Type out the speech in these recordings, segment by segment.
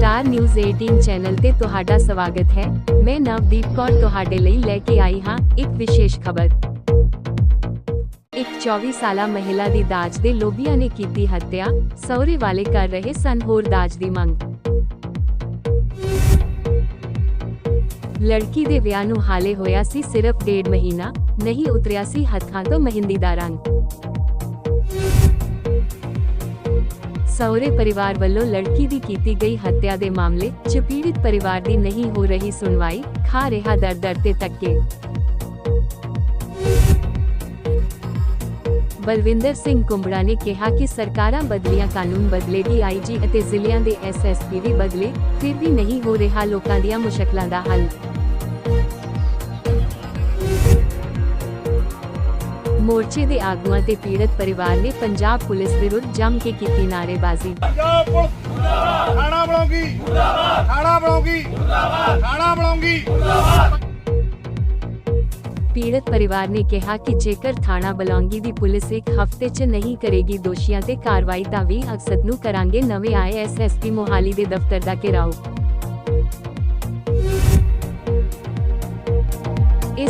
Star news 18 channel ਤੇ ਤੁਹਾਡਾ ਸਵਾਗਤ ਹੈ। ਮੈਂ ਨਵਦੀਪ ਕੌਰ ਤੁਹਾਡੇ ਲਈ ਲੈ ਕੇ ਆਈ ਹਾਂ ਇੱਕ ਵਿਸ਼ੇਸ਼ ਖਬਰ। ਇੱਕ 24 ਸਾਲਾ ਮਹਿਲਾ ਦੀ ਦਾਜ ਦੇ ਲੋਭੀਆਂ ਨੇ ਕੀਤੀ ਹੱਤਿਆ, ਸਹੁਰੇ ਵਾਲੇ ਕਰ ਰਹੇ ਸਨ ਹੋਰ ਦਾਜ ਦੀ ਮੰਗ। ਲੜਕੀ ਦੇ ਵਿਆਹ ਨੂੰ ਹਾਲੇ ਹੋਇਆ ਸੀ ਸਿਰਫ ਡੇਢ ਮਹੀਨਾ, ਨਹੀਂ ਉਤਰਿਆ ਸੀ ਹੱਥਾਂ ਤੋਂ ਮਹਿੰਦੀ ਦਾ ਰੰਗ। ਸਹੁਰੇ ਪਰਿਵਾਰ ਵੱਲੋਂ ਲੜਕੀ ਦੀ ਕੀਤੀ ਗਈ ਹੱਤਿਆ ਦੇ ਮਾਮਲੇ 'ਚ ਪੀੜਿਤ ਪਰਿਵਾਰ ਦੀ ਨਹੀਂ ਹੋ ਰਹੀ ਸੁਣਵਾਈ, ਖਾ ਰਿਹਾ ਦਰ ਦਰ ਤੇ ਤੱਕੇ ਬਲਵਿੰਦਰ ਸਿੰਘ ਕੁੰਬੜਾ ਨੇ ਕਿਹਾ ਕਿ ਸਰਕਾਰਾਂ ਬਦਲੀਆਂ ਕਾਨੂੰਨ ਬਦਲੇ ਡੀਆਈਜੀ ਅਤੇ ਜ਼ਿਲ੍ਹਿਆਂ ਦੇ ਐਸਐਸਪੀ ਵੀ ਬਦਲੇ, ਫਿਰ ਵੀ ਨਹੀਂ ਹੋ ਰਿਹਾ ਲੋਕਾਂ ਦੀਆਂ ਮੁਸ਼ਕਲਾਂ ਦਾ ਹੱਲ। ਮੋਰਚੇ ਦੇ ਆਗੂਆਂ ਤੇ ਪੀੜਤ ਪਰਿਵਾਰ ਨੇ ਪੰਜਾਬ ਪੁਲਿਸ ਵਿਰੁੱਧ ਜੰਮ ਕੇ ਕੀਤੀ ਪੰਜਾਬ ਪੁਲਿਸ ਬਣਾਉਂਗੀ। ਬਣਾਉਂਗੀ। ਬਣਾਉਂਗੀ। ਪੀੜਤ ਪਰਿਵਾਰ ਨੇ ਕਿਹਾ ਕਿ ਜੇਕਰ ਥਾਣਾ ਬਲੌਂਗੀ ਦੀ ਪੁਲਿਸ ਇੱਕ ਹਫ਼ਤੇ 'ਚ ਨਹੀਂ ਕਰੇਗੀ ਦੋਸ਼ੀਆਂ ਤੇ ਕਾਰਵਾਈ ਤਾਂ ਵੀ ਅਕਸਰ ਨੂੰ ਕਰਾਂਗੇ ਨਵੇਂ ਆਏ ਐਸਐਸਪੀ ਮੋਹਾਲੀ ਦੇ ਦਫ਼ਤਰ ਦਾ ਘਿਰਾਓ।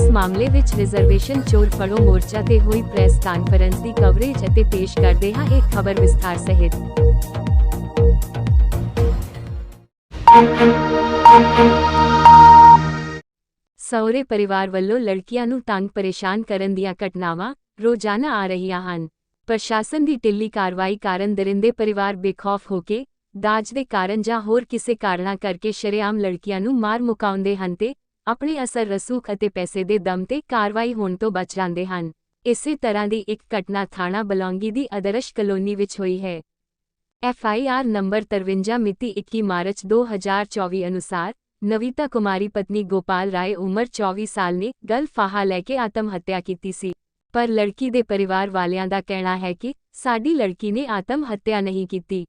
ਇਸ ਮਾਮਲੇ ਵਿੱਚ ਰਿਜ਼ਰਵੇਸ਼ਨ ਚੋਰ ਫੜੋ ਮੋਰਚਾ ਤੇ ਹੋਈ ਪ੍ਰੈਸ ਕਾਨਫਰੰਸ ਦੀ ਕਵਰੇਜ ਅਤੇ ਪੇਸ਼ ਕਰਦੇ ਹਾਂ ਇੱਕ ਖਬਰ ਵਿਸਥਾਰ ਸਹਿਤ। ਸਹੁਰੇ ਪਰਿਵਾਰ ਵੱਲੋਂ ਲੜਕੀਆਂ ਨੂੰ ਤੰਗ ਪਰੇਸ਼ਾਨ ਕਰਨ ਦੀਆਂ ਘਟਨਾਵਾਂ ਰੋਜ਼ਾਨਾ ਆ ਰਹੀਆਂ ਹਨ। ਪ੍ਰਸ਼ਾਸਨ ਦੀ ਢਿੱਲੀ ਕਾਰਵਾਈ ਕਾਰਨ ਦਰਿੰਦੇ ਪਰਿਵਾਰ ਬੇਖੌਫ ਹੋ ਕੇ ਦਾਜ ਦੇ ਕਾਰਨ ਜਾਂ ਹੋਰ ਕਿਸੇ ਕਾਰਨਾਂ ਕਰਕੇ ਸ਼ਰੇਆਮ ਲੜਕੀਆਂ ਨੂੰ ਮਾਰ ਮੁਕਾਉਂਦੇ ਹਨ ਤੇ ਆਪਣੇ ਅਸਰ ਰਸੂਖ ਅਤੇ ਪੈਸੇ ਦੇ ਦਮ ਤੇ ਕਾਰਵਾਈ ਹੋਣ ਤੋਂ ਬਚ ਜਾਂਦੇ ਹਨ। ਇਸੇ ਤਰ੍ਹਾਂ ਦੀ ਇੱਕ ਘਟਨਾ ਥਾਣਾ ਬਲੌਂਗੀ ਦੀ ਆਦਰਸ਼ ਕਲੋਨੀ ਵਿੱਚ ਹੋਈ ਹੈ। ਐਫ ਆਈ ਆਰ ਨੰਬਰ 53 ਮਿਤੀ 21 ਮਾਰਚ 2024 ਅਨੁਸਾਰ, ਨਵੀਤਾ ਕੁਮਾਰੀ ਪਤਨੀ ਗੋਪਾਲ ਰਾਏ ਉਮਰ 24 ਸਾਲ ਨੇ ਗਲ ਫਾਹਾ ਲੈ ਕੇ ਆਤਮ ਹੱਤਿਆ ਕੀਤੀ ਸੀ। ਪਰ ਲੜਕੀ ਦੇ ਪਰਿਵਾਰ ਵਾਲਿਆਂ ਦਾ ਕਹਿਣਾ ਹੈ ਕਿ ਸਾਡੀ ਲੜਕੀ ਨੇ ਆਤਮ ਹੱਤਿਆ ਨਹੀਂ ਕੀਤੀ।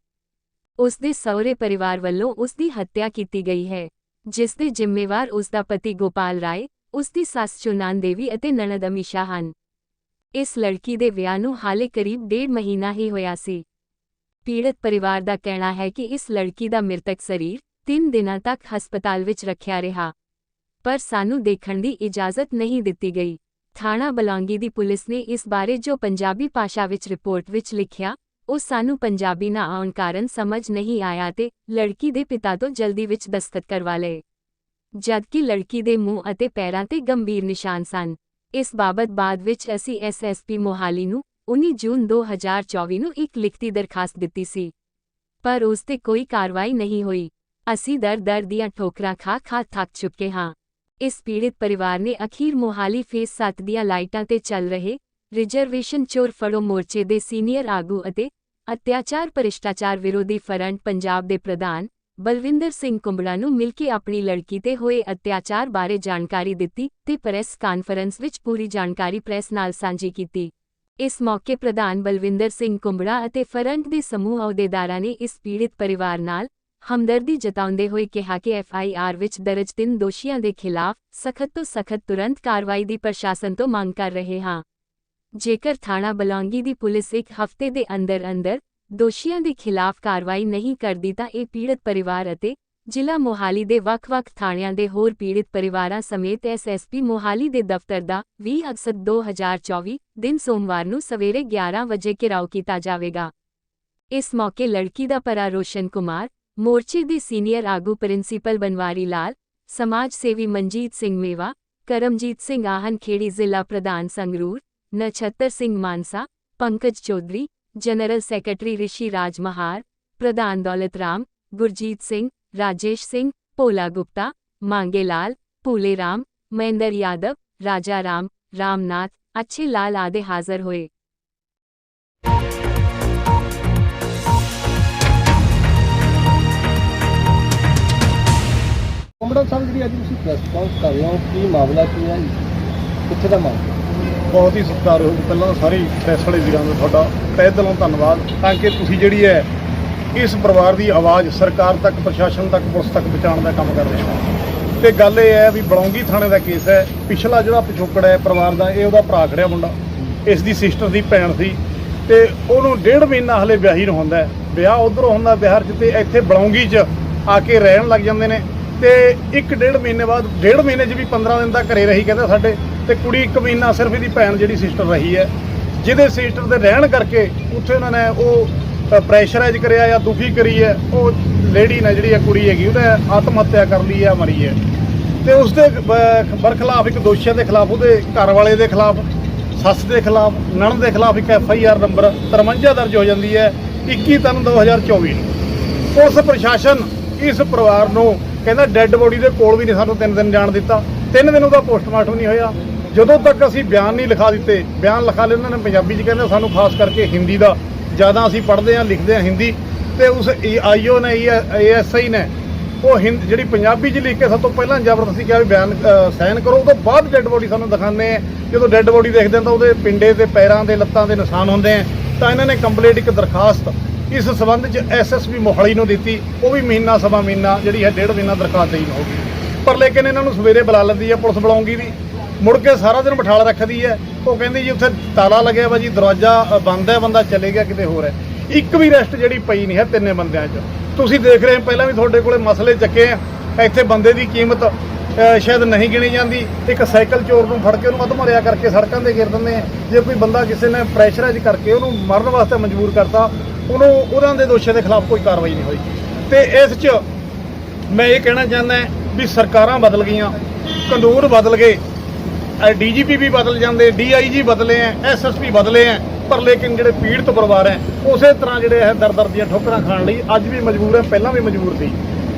ਉਸ ਦੇ ਸਹੁਰੇ ਪਰਿਵਾਰ ਵੱਲੋਂ ਉਸ ਦੀ ਹੱਤਿਆ ਕੀਤੀ ਗਈ ਹੈ। ਜਿਸ ਦੇ ਜ਼ਿੰਮੇਵਾਰ ਉਸ ਦਾ ਪਤੀ ਗੋਪਾਲ ਰਾਏ, ਉਸ ਦੀ ਸੱਸ ਚੁਨਾਨ ਦੇਵੀ ਅਤੇ ਨਣਦ ਅਮੀਸ਼ਾ ਹਨ। ਇਸ ਲੜਕੀ ਦੇ ਵਿਆਹ ਨੂੰ ਹਾਲੇ ਕਰੀਬ ਡੇਢ ਮਹੀਨਾ ਹੀ ਹੋਇਆ ਸੀ। ਪੀੜਤ ਪਰਿਵਾਰ ਦਾ ਕਹਿਣਾ ਹੈ ਕਿ ਇਸ ਲੜਕੀ ਦਾ ਮ੍ਰਿਤਕ ਸਰੀਰ ਤਿੰਨ ਦਿਨਾਂ ਤੱਕ ਹਸਪਤਾਲ ਵਿੱਚ ਰੱਖਿਆ ਰਿਹਾ। ਪਰ ਸਾਨੂੰ ਦੇਖਣ ਦੀ ਇਜਾਜ਼ਤ ਨਹੀਂ ਦਿੱਤੀ ਗਈ। ਥਾਣਾ ਬਲੌਂਗੀ ਦੀ ਪੁਲਿਸ ਨੇ ਇਸ ਬਾਰੇ ਜੋ ਪੰਜਾਬੀ ਭਾਸ਼ਾ ਵਿੱਚ ਰਿਪੋਰਟ ਵਿੱਚ ਲਿਖਿਆ ਉਹ ਸਾਨੂੰ ਪੰਜਾਬੀ ਨਾ ਆਉਣ ਕਾਰਨ ਸਮਝ ਨਹੀਂ ਆਇਆ ਤੇ ਲੜਕੀ ਦੇ ਪਿਤਾ ਤੋਂ ਜਲਦੀ ਵਿੱਚ ਦਸਤਖਤ ਕਰਵਾ ਲਏ। ਜਦਕਿ ਲੜਕੀ ਦੇ ਮੂੰਹ ਅਤੇ ਪੈਰਾਂ ਤੇ ਗੰਭੀਰ ਨਿਸ਼ਾਨ ਸਨ। ਇਸ ਬਾਬਤ ਬਾਅਦ ਵਿੱਚ ਅਸੀਂ ਐਸਐਸਪੀ ਮੋਹਾਲੀ ਨੂੰ 19 ਜੂਨ 2024 ਨੂੰ ਇੱਕ ਲਿਖਤੀ ਦਰਖਾਸਤ ਦਿੱਤੀ ਸੀ। ਪਰ ਉਸ ਤੇ ਕੋਈ ਕਾਰਵਾਈ ਨਹੀਂ ਹੋਈ। ਅਸੀਂ ਦਰ ਦਰ ਦੀਆਂ ਠੋਕਰਾਂ ਖਾ ਖਾ ਥੱਕ ਚੁੱਕੇ ਹਾਂ। ਇਸ ਪੀੜਿਤ ਪਰਿਵਾਰ ਨੇ ਅਖੀਰ ਮੋਹਾਲੀ ਫੇਸ 7 ਦੀਆਂ ਲਾਈਟਾਂ ਤੇ ਚੱਲ ਰਹੇ ਰਿਜ਼ਰਵੇਸ਼ਨ ਚੋਰ ਫੜੋ ਮੋਰਚੇ ਦੇ ਸੀਨੀਅਰ ਆਗੂ ਅਤੇ ਅਤਿਆਚਾਰ ਭ੍ਰਿਸ਼ਟਾਚਾਰ ਵਿਰੋਧੀ ਫਰੰਟ ਪੰਜਾਬ ਦੇ ਪ੍ਰਧਾਨ ਬਲਵਿੰਦਰ ਸਿੰਘ ਕੁੰਬੜਾ ਨੂੰ ਮਿਲ ਕੇ ਆਪਣੀ ਲੜਕੀ ਤੇ ਹੋਏ ਅਤਿਆਚਾਰ ਬਾਰੇ ਜਾਣਕਾਰੀ ਦਿੱਤੀ ਤੇ ਪ੍ਰੈਸ ਕਾਨਫਰੰਸ ਵਿੱਚ ਪੂਰੀ ਜਾਣਕਾਰੀ ਪ੍ਰੈਸ ਨਾਲ ਸਾਂਝੀ ਕੀਤੀ। ਇਸ ਮੌਕੇ ਪ੍ਰਧਾਨ ਬਲਵਿੰਦਰ ਸਿੰਘ ਕੁੰਬੜਾ ਅਤੇ ਫਰੰਟ ਦੇ ਸਮੂਹ ਅਹੁਦੇਦਾਰਾਂ ਨੇ ਇਸ ਪੀੜਿਤ ਪਰਿਵਾਰ ਨਾਲ ਹਮਦਰਦੀ ਜਤਾਉਂਦੇ ਹੋਏ ਕਿਹਾ ਕਿ ਐਫ ਆਈ ਆਰ ਵਿੱਚ ਦਰਜ ਤਿੰਨ ਦੋਸ਼ੀਆਂ ਦੇ ਖਿਲਾਫ ਸਖਤ ਤੋਂ ਸਖਤ ਤੁਰੰਤ ਕਾਰਵਾਈ ਦੀ ਪ੍ਰਸ਼ਾਸਨ ਤੋਂ ਮੰਗ ਕਰ ਰਹੇ ਹਾਂ। ਜੇਕਰ ਥਾਣਾ ਬਲੌਂਗੀ ਦੀ ਪੁਲਿਸ ਇੱਕ ਹਫ਼ਤੇ ਦੇ ਅੰਦਰ ਅੰਦਰ ਦੋਸ਼ੀਆਂ ਦੇ ਖਿਲਾਫ ਕਾਰਵਾਈ ਨਹੀਂ ਕਰਦੀ ਤਾਂ ਇਹ ਪੀੜਤ ਪਰਿਵਾਰ ਅਤੇ ਜ਼ਿਲ੍ਹਾ ਮੋਹਾਲੀ ਦੇ ਵੱਖ-ਵੱਖ ਥਾਣਿਆਂ ਦੇ ਹੋਰ ਪੀੜਿਤ ਪਰਿਵਾਰਾਂ ਸਮੇਤ ਐਸਐਸਪੀ ਮੋਹਾਲੀ ਦੇ ਦਫ਼ਤਰ ਦਾ 20 ਅਗਸਤ 2024 ਦਿਨ ਸੋਮਵਾਰ ਨੂੰ ਸਵੇਰੇ 11 ਵਜੇ ਘਿਰਾਓ ਕੀਤਾ ਜਾਵੇਗਾ। ਇਸ ਮੌਕੇ ਲੜਕੀ ਦਾ ਪਰਾ ਰੋਸ਼ਨ ਕੁਮਾਰ, ਮੋਰਚੇ ਦੇ ਸੀਨੀਅਰ ਆਗੂ ਪ੍ਰਿੰਸੀਪਲ ਬਨਵਾਰੀ ਲਾਲ, ਸਮਾਜ ਸੇਵੀ ਮਨਜੀਤ ਸਿੰਘ ਮੇਵਾ, ਕਰਮਜੀਤ ਸਿੰਘ ਆਹਨ ਖੇੜੀ ਜ਼ਿਲ੍ਹਾ ਪ੍ਰਧਾਨ ਸੰਗਰੂਰ ਨਛੱਤਰ ਸਿੰਘ ਮਾਨਸਾ ਪੰਕਜ ਚੌਧਰੀ ਜਨਰਲ ਸੈਕਟਰੀ ਰਿਸ਼ੀ ਰਾਜ ਮਹਾਰ ਪ੍ਰਧਾਨ ਦੌਲਤ ਰਾਮ ਗੁਰਜੀਤ ਸਿੰਘ ਰਾਜੇਸ਼ ਸਿੰਘ ਭੋਲਾ ਗੁਪਤਾ ਮਾਂਗੇ ਲਾਲ ਭੂਲੇ ਰਾਮ ਮਹਿੰਦਰ ਯਾਦਵ ਰਾਜਾ ਰਾਮ ਰਾਮਨਾਥ ਅੱਛੇ ਲਾਲ ਆਦਿ ਹਾਜ਼ਰ ਹੋਏ ਕਮੜਾ ਸਾਹਿਬ ਜਿਹੜੀ ਅੱਜ ਤੁਸੀਂ ਪ੍ਰੈਸ ਕਾਨਫਰੰਸ ਕਰ ਰਹੇ ਹੋ ਕੀ ਮਾਮਲਾ ਕੀ ਹੈ ਕਿੱਥੇ ਦਾ ਮਾਮਲਾ ਬਹੁਤ ਹੀ ਸਤਿਕਾਰ ਸਤਿਕਾਰਯੋਗ ਪਹਿਲਾਂ ਸਾਰੇ ਪ੍ਰੈਸ ਵਾਲੇ ਵੀਰਾਂ ਦਾ ਤੁਹਾਡਾ ਤਹਿ ਦਿਲੋਂ ਧੰਨਵਾਦ। ਤਾਂ ਕਿ ਤੁਸੀਂ ਜਿਹੜੀ ਹੈ, ਇਸ ਪਰਿਵਾਰ ਦੀ ਆਵਾਜ਼ ਸਰਕਾਰ ਤੱਕ, ਪ੍ਰਸ਼ਾਸਨ ਤੱਕ, ਪੁਲਿਸ ਤੱਕ ਪਹੁੰਚਾਉਣ ਦਾ ਕੰਮ ਕਰ ਰਹੇ ਹੋ। ਤੇ ਗੱਲ ਇਹ ਹੈ ਵੀ ਬਲੌਂਗੀ ਥਾਣੇ ਦਾ ਕੇਸ ਹੈ। ਪਿਛਲਾ ਜਿਹੜਾ ਪਿਛੋਕੜ ਹੈ ਪਰਿਵਾਰ ਦਾ, ਇਹ ਉਹਦਾ ਭਰਾ ਖੜਿਆ ਮੁੰਡਾ। ਇਸ ਦੀ ਸਿਸਟਰ ਦੀ ਭੈਣ ਸੀ। ਤੇ ਉਹਨੂੰ ਡੇਢ ਮਹੀਨਾ ਹਲੇ ਵਿਆਹੀ ਨੂੰ ਹੁੰਦਾ ਵਿਆਹ ਉਧਰੋਂ ਹੁੰਦਾ ਬਿਹਾਰ 'ਚ ਤੇ ਇੱਥੇ ਬਲੌਂਗੀ 'ਚ ਆ ਕੇ ਰਹਿਣ ਲੱਗ ਜਾਂਦੇ ਨੇ। ਤੇ ਇੱਕ ਡੇਢ ਮਹੀਨੇ ਬਾਅਦ, ਡੇਢ ਮਹੀਨੇ 'ਚ ਵੀ 15 ਦਿਨ ਦਾ ਘਰੇ ਰਹੀ ਕਹਿੰਦਾ ਸਾਡੇ। ਤੇ ਕੁੜੀ ਇੱਕ ਮਹੀਨਾ ਸਿਰਫ ਇਹਦੀ ਭੈਣ ਜਿਹੜੀ ਸਿਸਟਰ ਰਹੀ ਹੈ, ਜਿਹਦੇ ਸਿਸਟਰ ਦੇ ਰਹਿਣ ਕਰਕੇ ਉੱਥੇ ਉਹਨਾਂ ਨੇ ਉਹ ਪ੍ਰੈਸ਼ਰਾਈਜ਼ ਕਰਿਆ ਜਾਂ ਦੁਖੀ ਕਰੀ ਹੈ, ਉਹ ਲੇਡੀ ਨੇ ਜਿਹੜੀ ਹੈ ਕੁੜੀ ਹੈਗੀ ਉਹਨੇ ਆਤਮ ਹੱਤਿਆ ਕਰ ਲਈ ਹੈ ਮਰੀ ਹੈ। ਤੇ ਉਸ ਦੇ ਬ- ਬਰਖਲਾਫ ਇੱਕ ਦੋਸ਼ੀਆਂ ਦੇ ਖਿਲਾਫ, ਉਹਦੇ ਘਰ ਵਾਲੇ ਦੇ ਖਿਲਾਫ, ਸੱਸ ਦੇ ਖਿਲਾਫ ਨਣ ਦੇ ਖਿਲਾਫ ਇੱਕ ਐਫ ਆਈ ਆਰ ਨੰਬਰ 53 ਦਰਜ ਹੋ ਜਾਂਦੀ ਹੈ 21 ਤਿੰਨ 2024 ਨੂੰ। ਉਸ ਪ੍ਰਸ਼ਾਸਨ ਇਸ ਪਰਿਵਾਰ ਨੂੰ ਕਹਿੰਦਾ ਡੈੱਡ ਬੋਡੀ ਦੇ ਕੋਲ ਵੀ ਨਹੀਂ ਸਾਨੂੰ ਤਿੰਨ ਦਿਨ ਜਾਣ ਦਿੱਤਾ। ਤਿੰਨ ਦਿਨ ਉਹਦਾ ਪੋਸਟਮਾਰਟਮ ਨਹੀਂ ਹੋਇਆ। ਜਦੋਂ ਤੱਕ ਅਸੀਂ ਬਿਆਨ ਨਹੀਂ ਲਿਖਾ ਦਿੱਤੇ, ਬਿਆਨ ਲਿਖਾ ਲਏ, ਉਹਨਾਂ ਨੇ ਪੰਜਾਬੀ 'ਚ ਕਹਿੰਦੇ ਸਾਨੂੰ ਖਾਸ ਕਰਕੇ ਹਿੰਦੀ ਦਾ, ਜ਼ਿਆਦਾ ਅਸੀਂ ਪੜ੍ਹਦੇ ਹਾਂ, ਲਿਖਦੇ ਹਾਂ ਹਿੰਦੀ, ਤੇ ਉਸ ਆਈਓ ਨੇ ਏਐਸਆਈ ਨੇ, ਉਹ ਹਿੰਦ ਜਿਹੜੀ ਪੰਜਾਬੀ 'ਚ ਲਿਖ ਕੇ ਸਭ ਤੋਂ ਪਹਿਲਾਂ ਜ਼ਬਰਦਸਤੀ ਕਿਹਾ ਵੀ ਬਿਆਨ ਸਾਈਨ ਕਰੋ, ਉਹ ਤੋਂ ਬਾਅਦ ਡੈੱਡ ਬੋਡੀ ਸਾਨੂੰ ਦਿਖਾਉਂਦੇ ਆ। ਜਦੋਂ ਡੈੱਡ ਬੋਡੀ ਦੇਖਦੇ ਹਾਂ ਤਾਂ ਉਹਦੇ ਪਿੰਡੇ ਤੇ ਪੈਰਾਂ ਦੇ ਲੱਤਾਂ ਦੇ ਨਿਸ਼ਾਨ ਹੁੰਦੇ ਆ। ਤਾਂ ਇਹਨਾਂ ਨੇ ਕੰਪਲੀਟ ਇੱਕ ਦਰਖਾਸਤ ਇਸ ਸਬੰਧ 'ਚ ਐਸਐਸਪੀ ਮੋਹਾਲੀ ਨੂੰ ਦਿੱਤੀ। ਉਹ ਵੀ ਮਹੀਨਾ, ਸਵਾ ਮਹੀਨਾ, ਜਿਹੜੀ ਹੈ, ਡੇਢ ਮਹੀਨਾ ਦਰਖਾਸਤ ਦੇਈ ਹੋਊਗੀ ਪਰ ਲੇਕਿਨ ਇਹਨਾਂ ਨੂੰ ਸਵੇਰੇ ਬੁਲਾ ਲੈਂਦੀ ਹੈ, ਪੁਲਿਸ ਬੁਲਾਉਂਗੀ ਵੀ। ਮੁੜ ਕੇ ਸਾਰਾ ਦਿਨ ਬਿਠਾਲ ਰੱਖਦੀ ਹੈ। ਉਹ ਕਹਿੰਦੀ ਜੀ, ਉੱਥੇ ਤਾਲਾ ਲੱਗਿਆ ਵਾ ਜੀ, ਦਰਵਾਜ਼ਾ ਬੰਦ ਹੈ, ਬੰਦਾ ਚਲੇ ਗਿਆ, ਕਿਤੇ ਹੋਰ ਹੈ। ਇੱਕ ਵੀ ਰੈਸਟ ਜਿਹੜੀ ਪਈ ਨਹੀਂ ਹੈ ਤਿੰਨੇ ਬੰਦਿਆਂ 'ਚ। ਤੁਸੀਂ ਦੇਖ ਰਹੇ ਹੋ, ਪਹਿਲਾਂ ਵੀ ਤੁਹਾਡੇ ਕੋਲੇ ਮਸਲੇ ਚੱਕੇ ਆ। ਇੱਥੇ ਬੰਦੇ ਦੀ ਕੀਮਤ ਸ਼ਾਇਦ ਨਹੀਂ ਗਿਣੀ ਜਾਂਦੀ। ਇੱਕ ਸਾਈਕਲ ਚੋਰ ਨੂੰ ਫੜ ਕੇ ਉਹਨੂੰ ਅਧਮਰਿਆ ਕਰਕੇ ਸੜਕਾਂ ਤੇ ਗਿਰ ਦਿੰਦੇ ਆ। ਜੇ ਕੋਈ ਬੰਦਾ ਕਿਸੇ ਨੇ ਪ੍ਰੈਸ਼ਰਾਈਜ਼ ਕਰਕੇ ਉਹਨੂੰ ਮਰਨ ਵਾਸਤੇ ਮਜਬੂਰ ਕਰਤਾ, ਉਹਨੂੰ ਉਹਨਾਂ ਦੇ ਦੋਸ਼ੀਆਂ ਦੇ ਖਿਲਾਫ ਕੋਈ ਕਾਰਵਾਈ ਨਹੀਂ ਹੋਈ। ਤੇ ਇਸ 'ਚ ਮੈਂ ਇਹ ਕਹਿਣਾ ਚਾਹੁੰਦਾ ਵੀ ਸਰਕਾਰਾਂ ਬਦਲ ਗਈਆਂ। ਕਾਨੂੰਨ ਬਦਲ ਗਏ। ਡੀਜੀਪੀ ਵੀ ਬਦਲ ਜਾਂਦੇ, ਡੀਆਈਜੀ ਬਦਲੇ ਐ, ਐਸਐਸਪੀ ਬਦਲੇ ਐ, ਪਰ ਲੇਕਿਨ ਜਿਹੜੇ ਪੀੜਤ ਪਰਿਵਾਰ ਐ, ਉਸੇ ਤਰ੍ਹਾਂ ਜਿਹੜੇ ਇਹ ਦਰ ਦਰ ਦੀਆਂ ਠੋਕਰਾਂ ਖਾਣ ਲਈ ਅੱਜ ਵੀ ਮਜਬੂਰ ਐ, ਪਹਿਲਾਂ ਵੀ ਮਜਬੂਰ ਸੀ।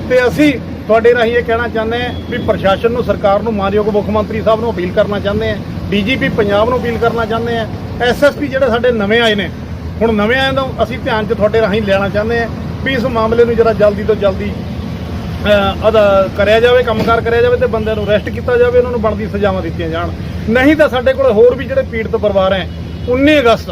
ਤੇ ਅਸੀਂ ਤੁਹਾਡੇ ਰਾਹੀਂ ਇਹ ਕਹਿਣਾ ਚਾਹੁੰਦੇ ਹਾਂ ਵੀ ਪ੍ਰਸ਼ਾਸਨ ਨੂੰ, ਸਰਕਾਰ ਨੂੰ, ਮਾਨਯੋਗ ਮੁੱਖ ਮੰਤਰੀ ਸਾਹਿਬ ਨੂੰ ਅਪੀਲ ਕਰਨਾ ਚਾਹੁੰਦੇ ਆ ਡੀਜੀਪੀ ਪੰਜਾਬ ਨੂੰ ਅਪੀਲ ਕਰਨਾ ਚਾਹੁੰਦੇ ਆ ਐਸਐਸਪੀ ਜਿਹੜੇ ਸਾਡੇ ਨਵੇਂ ਆਏ ਨੇ, ਹੁਣ ਨਵੇਂ ਆਏ ਨੂੰ ਅਸੀਂ ਧਿਆਨ 'ਚ ਤੁਹਾਡੇ ਰਾਹੀਂ ਲੈਣਾ ਚਾਹੁੰਦੇ ਆ ਵੀ ਇਸ ਮਾਮਲੇ ਨੂੰ ਜਰਾ ਜਲਦੀ ਤੋਂ ਜਲਦੀ ਅਦਾ ਕਰਿਆ ਜਾਵੇ, ਕੰਮਕਾਰ ਕਰਿਆ ਜਾਵੇ ਤੇ ਬੰਦਿਆਂ ਨੂੰ ਅਰੈਸਟ ਕੀਤਾ ਜਾਵੇ, ਉਹਨਾਂ ਨੂੰ ਬਣਦੀ ਸਜ਼ਾਵਾਂ ਦਿੱਤੀਆਂ ਜਾਣ। ਨਹੀਂ ਤਾਂ ਸਾਡੇ ਕੋਲ ਹੋਰ ਵੀ ਜਿਹੜੇ ਪੀੜਤ ਪਰਿਵਾਰ ਹੈ 19 ਅਗਸਤ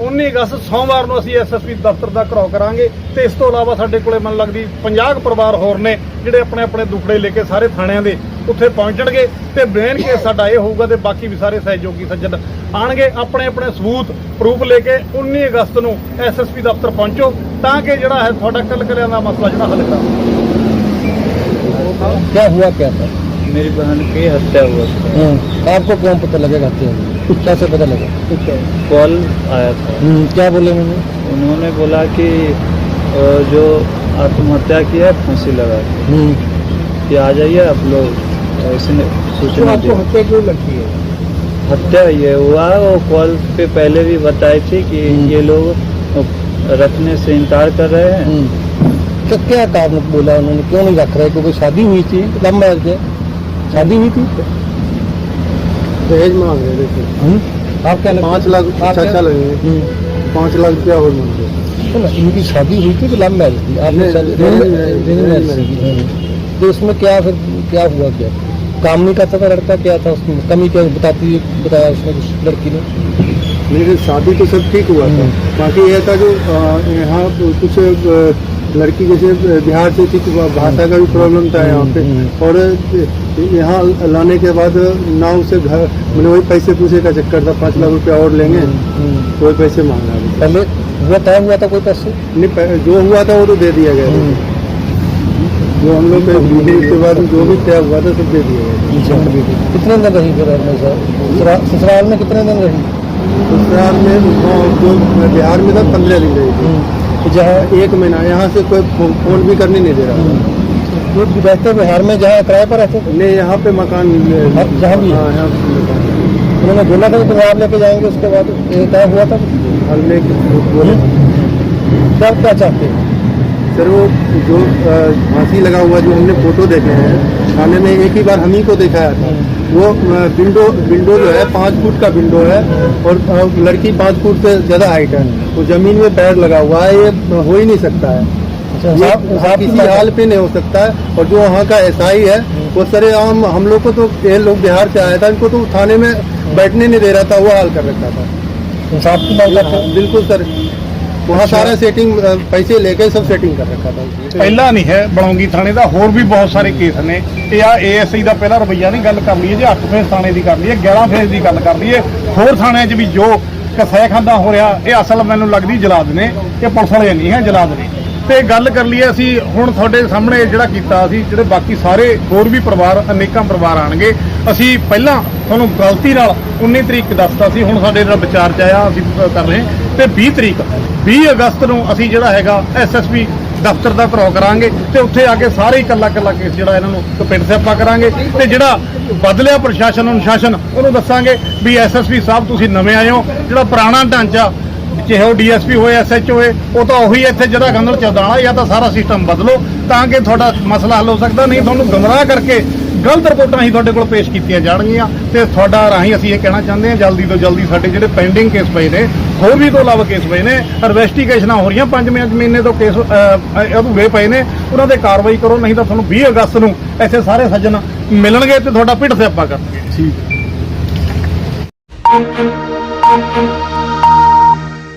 19 ਅਗਸਤ ਸੋਮਵਾਰ ਨੂੰ ਅਸੀਂ ਐਸਐਸਪੀ ਦਫ਼ਤਰ ਦਾ ਘਰਾਓ ਕਰਾਂਗੇ ਤੇ ਇਸ ਤੋਂ ਇਲਾਵਾ ਸਾਡੇ ਕੋਲੇ ਮਨ ਲੱਗਦੀ 50 ਕੁ ਪਰਿਵਾਰ ਹੋਰ ਨੇ, ਜਿਹੜੇ ਆਪਣੇ ਆਪਣੇ ਦੁਖੜੇ ਲੈ ਕੇ ਸਾਰੇ ਥਾਣਿਆਂ ਦੇ ਉੱਥੇ ਪਹੁੰਚਣਗੇ ਤੇ ਬੇਨ ਕੇਸ ਸਾਡਾ ਇਹ ਹੋਊਗਾ ਤੇ ਬਾਕੀ ਵੀ ਸਾਰੇ ਸਹਿਯੋਗੀ ਸੱਜਣ ਆਣਗੇ ਆਪਣੇ ਆਪਣੇ ਸਬੂਤ ਪ੍ਰੂਫ ਲੈ ਕੇ 19 ਅਗਸਤ ਨੂੰ ਐਸਐਸਪੀ ਦਫ਼ਤਰ ਪਹੁੰਚੋ ਤਾਂ ਕਿ ਜਿਹੜਾ ਹੈ ਤੁਹਾਡਾ ਕੱਲ ਕਲਿਆਂ ਦਾ ਮਸਲਾ ਜਿਹੜਾ ਹੱਲ ਕਰਾਂਗੇ क्या हुआ क्या था? मेरी बहन की हत्या हुआ था। हम्म, आपको कौन पता लगेगा हत्या हुई? कैसे पता लगा कॉल आया था। हम्म, क्या बोले मैंने उन्होंने बोला कि जो आत्महत्या किया है फांसी लगा के हम्म, कि आ जाइए आप लोग इसने सूचना दी हत्या क्यों लगती है? हत्या ये हुआ वो कॉल पे पहले भी बताई थी कि। ये लोग रखने से इनकार कर रहे हैं। तो क्या कारण बोला उन्होंने? क्यों नहीं रख रहे? क्योंकि शादी हुई थी लव मैरिज है शादी हुई थी? दहेज मांग रहे थे हम्म, आप क्या पाँच लाख चाचा लगेंगे हम्म, पाँच लाख रुपया और मांग रहे इनकी शादी हुई थी तो लव मैरिज थी आपने की। तो उसमें क्या फिर क्या हुआ क्या? काम नहीं करता था लड़का क्या था उसमें? कमी क्या बताती बताया उसने कुछ लड़की ने? मेरी शादी तो सब ठीक हुआ था। हम्म। बाकी यह था जो यहाँ कुछ लड़की जैसे बिहार से थी तो भाषा का भी प्रॉब्लम था यहाँ पे। हम्म, और यहाँ लाने के बाद ना उसे घर मैंने वही पैसे पूछे का चक्कर था पाँच लाख रुपया और लेंगे हम्म, तो वही पैसे मांग पहले हुआ तय हुआ था कोई पैसे? नहीं जो हुआ था वो तो दे दिया गया हम्म, जो हम लोग के बाद जो भी तय हुआ था सब दे दिया गया। कितने दिन रही फिर ससुराल में कितने दिन रही? ससुराल में जो बिहार में था पंद्रह दिन रही थी। जहाँ एक महीना यहाँ से कोई फ़ोन भी करने नहीं दे रहा। रहते बिहार में जहाँ किराए पर रहते? नहीं यहाँ पे मकान हाँ, जहाँ भी हाँ, यहाँ उन्होंने बोला था कि पंजाब लेके जाएँगे उसके बाद तय हुआ था? हम लेके बोले क्या क्या चाहते हैं? सर वो जो फांसी लगा हुआ जो हमने फ़ोटो देखे हैं थाने में एक ही बार हम ही को दिखाया था वो विंडो विंडो जो है पाँच फुट का विंडो है और लड़की पाँच फुट से ज़्यादा हाइट है। वो ज़मीन में पैर लगा हुआ है ये हो ही नहीं सकता है। अच्छा, ये किसी हाल पे नहीं हो सकता है और जो वहाँ का एसआई है वो सरेआम हम लोग को तो ये लोग बिहार से आया था इनको तो थाने में बैठने नहीं दे रहा था वो हाल कर रखा था। इंसाफ की हैं बिल्कुल सर वहाँ सारा सेटिंग अ, पैसे लेके सब सेटिंग कर रखा था ਪਹਿਲਾ ਨਹੀਂ ਹੈ ਬਣਾਉਂਗੀ ਥਾਣੇ ਦਾ ਹੋਰ ਵੀ ਬਹੁਤ ਸਾਰੇ ਕੇਸ ਨੇ ਇਹ ਆ ਏਐਸਆਈ ਦਾ ਪਹਿਲਾ ਰਵਈਆ ਨਹੀਂ ਗੱਲ ਕਰ ਲਈਏ ਜੇ 8 ਫੇਸ ਥਾਣੇ ਦੀ ਕਰ ਲਈਏ 11 ਫੇਸ ਦੀ ਗੱਲ ਕਰ ਲਈਏ ਹੋਰ ਥਾਣਿਆਂ 'ਚ ਵੀ ਜੋ ਕਸੈ ਖਾਂਦਾ ਹੋ ਰਿਹਾ ਇਹ ਅਸਲ ਮੈਨੂੰ ਲੱਗਦੀ ਜਲਾਦ ਨੇ ਇਹ ਪੁਲਿਸ ਵਾਲੇ ਨਹੀਂ ਹੈ ਜਲਾਦ ਨੇ ਤੇ ਗੱਲ ਕਰ ਲਈਏ ਅਸੀਂ ਹੁਣ ਤੁਹਾਡੇ ਸਾਹਮਣੇ ਜਿਹੜਾ ਕੀਤਾ ਅਸੀਂ ਜਿਹੜੇ ਬਾਕੀ ਸਾਰੇ ਹੋਰ ਵੀ ਪਰਿਵਾਰ ਅਨੇਕਾਂ ਪਰਿਵਾਰ ਆਣਗੇ ਅਸੀਂ ਪਹਿਲਾਂ ਤੁਹਾਨੂੰ ਗਲਤੀ ਨਾਲ 19 ਤਰੀਕ ਦੱਸਤਾ ਸੀ ਹੁਣ ਸਾਡੇ ਨਾਲ ਵਿਚਾਰ ਚ ਆਇਆ ਅਸੀਂ ਕਰ ਰਹੇ ਹਾਂ ਤੇ 20 ਤਰੀਕ 20 ਅਗਸਤ ਨੂੰ ਅਸੀਂ ਜਿਹੜਾ ਹੈਗਾ ਐਸਐਸਪੀ ਦਫ਼ਤਰ ਦਾ ਘਰੋ ਕਰਾਂਗੇ ਤੇ ਉੱਥੇ ਆ ਕੇ ਸਾਰੇ ਹੀ ਇਕੱਲਾ ਕੱਲਾ ਕੇਸ ਜਿਹੜਾ ਇਹਨਾਂ ਨੂੰ ਪਿੰਡ ਸਿਆਪਾ ਕਰਾਂਗੇ ਤੇ ਜਿਹੜਾ ਬਦਲਿਆ ਪ੍ਰਸ਼ਾਸਨ ਅਨੁਸ਼ਾਸਨ ਉਹਨੂੰ ਦੱਸਾਂਗੇ ਵੀ ਐਸਐਸਪੀ ਸਾਹਿਬ ਤੁਸੀਂ ਨਵੇਂ ਆਏ ਹੋ, ਜਿਹੜਾ ਪੁਰਾਣਾ ਢਾਂਚਾ, ਚਾਹੇ ਉਹ ਡੀਐਸਪੀ ਹੋਏ ਐਸਐਚਓ ਹੋਏ, ਉਹ ਤਾਂ ਉਹੀ ਇੱਥੇ ਜਿਹੜਾ ਗੰਦਲ ਚੱਲਦਾ ਜਾਂ ਤਾਂ ਸਾਰਾ ਸਿਸਟਮ ਬਦਲੋ ਤਾਂ ਕਿ ਤੁਹਾਡਾ ਮਸਲਾ ਹੱਲ ਹੋ ਸਕਦਾ, ਨਹੀਂ ਤੁਹਾਨੂੰ ਗਮਰਾਹ ਕਰਕੇ ਗਲਤ ਰਿਪੋਰਟਾਂ ਹੀ ਤੁਹਾਡੇ ਕੋਲ ਪੇਸ਼ ਕੀਤੀਆਂ ਜਾਣਗੀਆਂ ਤੇ ਤੁਹਾਡਾ ਰਾਹੀਂ ਅਸੀਂ ਇਹ ਕਹਿਣਾ ਚਾਹੁੰਦੇ ਹਾਂ, ਜਲਦੀ ਤੋਂ ਜਲਦੀ ਸਾਡੇ ਜਿਹੜੇ ਪੈਂਡਿੰਗ ਕੇਸ ਪਏ ਨੇ, ਹੋਰ ਵੀ ਤੋਂ ਇਲਾਵਾ ਕੇਸ ਪਏ ਨੇ ਇਨਵੈਸਟੀਗੇਸ਼ਨਾਂ ਹੋ ਰਹੀਆਂ 5 ਮਹੀਨੇ ਤੋਂ ਕੇਸ ਅਧੂਰੇ ਪਏ ਨੇ, ਉਹਨਾਂ ਤੇ ਕਾਰਵਾਈ ਕਰੋ, ਨਹੀਂ ਤਾਂ ਤੁਹਾਨੂੰ 20 ਅਗਸਤ ਨੂੰ ਇੱਥੇ ਸਾਰੇ ਸੱਜਣ ਮਿਲਣਗੇ ਤੇ ਤੁਹਾਡਾ ਪਿੱਠ ਸਿਆਪਾ ਕਰਨਗੇ। ਠੀਕ